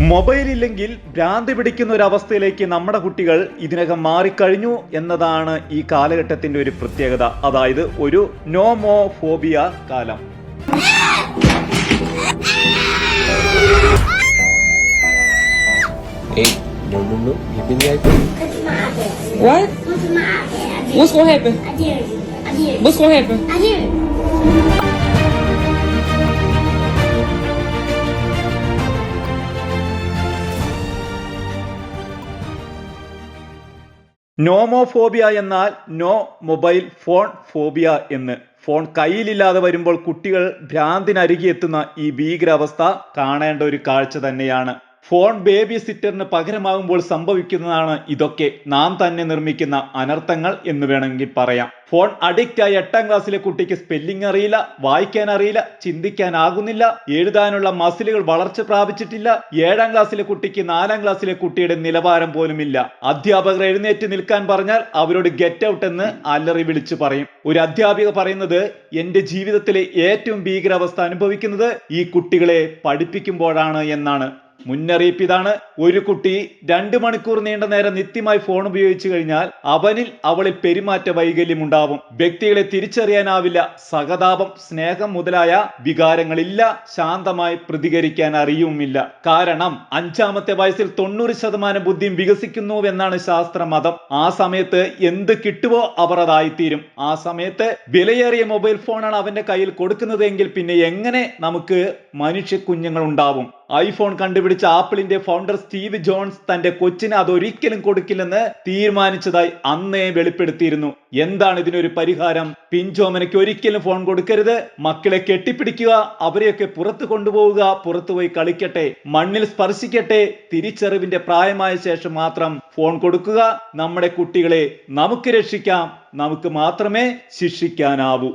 Mobile ഇല്ലെങ്കിൽ ഭ്രാന്തി പിടിക്കുന്ന ഒരു അവസ്ഥയിലേക്ക് നമ്മുടെ കുട്ടികൾ ഇതിനകം മാറിക്കഴിഞ്ഞു എന്നതാണ് ഈ കാലഘട്ടത്തിന്റെ ഒരു പ്രത്യേകത അതായത് ഒരു നോമോഫോബിയ കാലം. What? What's gonna happen? What's gonna happen? Nomophobia എന്നാൽ നോ മൊബൈൽ ഫോൺ ഫോബിയ എന്ന്. ഫോൺ കയ്യിലില്ലാതെ വരുമ്പോൾ കുട്ടികൾ ഭ്രാന്തിനരികെത്തുന്ന ഈ ഭീകരാവസ്ഥ കാണേണ്ട ഒരു കാഴ്ച തന്നെയാണ്. ഫോൺ ബേബി സിറ്ററിന് പകരമാകുമ്പോൾ സംഭവിക്കുന്നതാണ് ഇതൊക്കെ. നാം തന്നെ നിർമ്മിക്കുന്ന അനർത്ഥങ്ങൾ എന്ന് വേണമെങ്കിൽ പറയാം. ഫോൺ അഡിക്റ്റ് ആയ എട്ടാം ക്ലാസ്സിലെ കുട്ടിക്ക് സ്പെല്ലിംഗ് അറിയില്ല വായിക്കാൻ അറിയില്ല ചിന്തിക്കാനാകുന്നില്ല എഴുതാനുള്ള മസിലുകൾ വളർച്ച പ്രാപിച്ചിട്ടില്ല ഏഴാം ക്ലാസ്സിലെ കുട്ടിക്ക് നാലാം ക്ലാസ്സിലെ കുട്ടിയുടെ നിലവാരം പോലുമില്ല. അധ്യാപകർ എഴുന്നേറ്റ് നിൽക്കാൻ പറഞ്ഞാൽ അവരോട് ഗെറ്റ് ഔട്ട് എന്ന് അലറി വിളിച്ചു പറയും. ഒരു അധ്യാപിക പറയുന്നത് എന്റെ ജീവിതത്തിലെ ഏറ്റവും ഭീകരാവസ്ഥ അനുഭവിക്കുന്നത് ഈ കുട്ടികളെ പഠിപ്പിക്കുമ്പോഴാണ് എന്നാണ്. മുന്നറിയിപ്പ് ഇതാണ് ഒരു കുട്ടി രണ്ട് മണിക്കൂർ നീണ്ട നേരം നിത്യമായി ഫോൺ ഉപയോഗിച്ചു കഴിഞ്ഞാൽ അവനിൽ അവളിൽ പെരുമാറ്റ വൈകല്യം ഉണ്ടാവും. വ്യക്തികളെ തിരിച്ചറിയാനാവില്ല. സഹതാപം സ്നേഹം മുതലായ വികാരങ്ങളില്ല. ശാന്തമായി പ്രതികരിക്കാൻ അറിയുമില്ല. കാരണം അഞ്ചാമത്തെ വയസ്സിൽ തൊണ്ണൂറ് ശതമാനം ബുദ്ധിയും വികസിക്കുന്നുവെന്നാണ് ശാസ്ത്രമതം. ആ സമയത്ത് എന്ത് കിട്ടുവോ അവർ അതായിത്തീരും. ആ സമയത്ത് വിലയേറിയ മൊബൈൽ ഫോണാണ് അവന്റെ കയ്യിൽ കൊടുക്കുന്നതെങ്കിൽ പിന്നെ എങ്ങനെ നമുക്ക് മനുഷ്യ കുഞ്ഞുങ്ങൾ ഉണ്ടാവും ഐഫോൺ കണ്ടുപിടിച്ച ആപ്പിളിന്റെ ഫൗണ്ടർ സ്റ്റീവ് ജോൺസ് തന്റെ കൊച്ചിന് അതൊരിക്കലും കൊടുക്കില്ലെന്ന് തീരുമാനിച്ചതായി അന്നേ വെളിപ്പെടുത്തിയിരുന്നു. എന്താണ് ഇതിനൊരു പരിഹാരം? പിഞ്ചോമനയ്ക്ക് ഒരിക്കലും ഫോൺ കൊടുക്കരുത്. മക്കളെ കെട്ടിപ്പിടിക്കുക അവരെയൊക്കെ പുറത്തു കൊണ്ടുപോവുക പുറത്തുപോയി കളിക്കട്ടെ മണ്ണിൽ സ്പർശിക്കട്ടെ തിരിച്ചറിവിന്റെ പ്രായമായ ശേഷം മാത്രം ഫോൺ കൊടുക്കുക. നമ്മുടെ കുട്ടികളെ നമുക്ക് രക്ഷിക്കാം നമുക്ക് മാത്രമേ ശിക്ഷിക്കാനാവൂ.